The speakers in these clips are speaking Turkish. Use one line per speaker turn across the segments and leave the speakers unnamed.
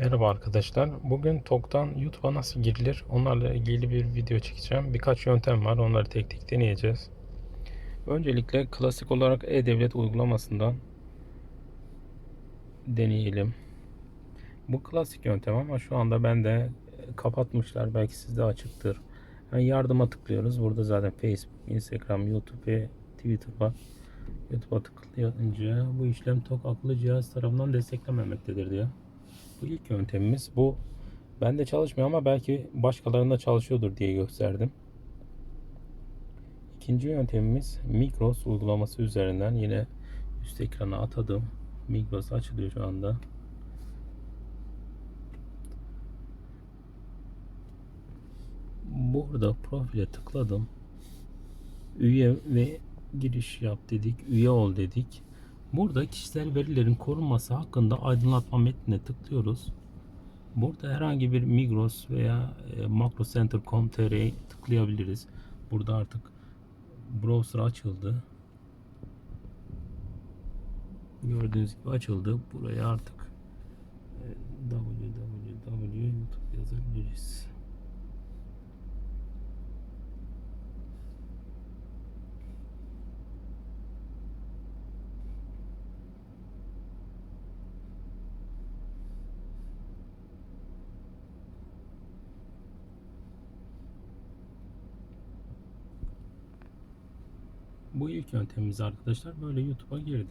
Merhaba arkadaşlar. Bugün TOK'tan YouTube'a nasıl girilir onlarla ilgili bir video çekeceğim. Birkaç yöntem var. Onları tek tek deneyeceğiz. Öncelikle klasik olarak E-Devlet uygulamasından deneyelim. Bu klasik yöntem ama şu anda bende kapatmışlar. Belki sizde açıktır. Yani yardıma tıklıyoruz. Burada zaten Facebook, Instagram, YouTube ve Twitter var. YouTube'a tıklayınca bu işlem TOK akıllı cihaz tarafından desteklenmemektedir diyor. İlk yöntemimiz. Bu bende çalışmıyor ama belki başkalarında çalışıyordur diye gösterdim. İkinci yöntemimiz Migros uygulaması üzerinden yine üst ekrana atadım. Migros açılıyor şu anda. Burada profile tıkladım. Üye ve giriş yap dedik. Üye ol dedik. Burada kişisel verilerin korunması hakkında aydınlatma metnine tıklıyoruz. Burada herhangi bir Migros veya e, makrocenter.com.tr'ye tıklayabiliriz. Burada artık browser açıldı. Gördüğünüz gibi açıldı. Buraya artık e, www yazabiliriz. Bu ilk yöntemimiz arkadaşlar. Böyle YouTube'a girdi.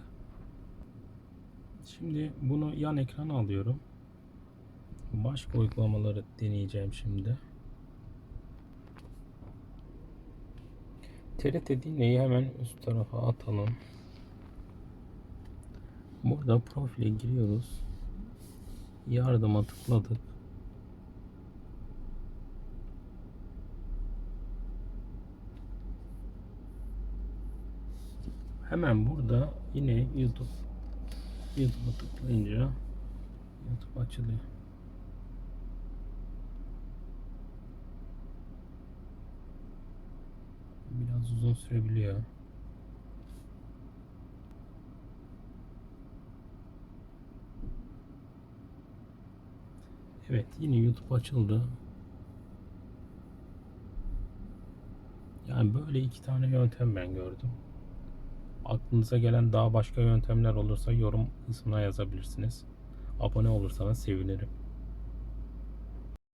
Şimdi bunu yan ekrana alıyorum. Başka uygulamaları deneyeceğim şimdi. TRT dinleyi hemen üst tarafa atalım. Burada profile giriyoruz. Yardıma tıkladık. Hemen burada yine YouTube YouTube'a tıklayınca YouTube açılıyor. Biraz uzun sürebiliyor. Evet yine YouTube açıldı. Yani böyle iki tane yöntem ben gördüm. Aklınıza gelen daha başka yöntemler olursa yorum kısmına yazabilirsiniz. Abone olursanız sevinirim.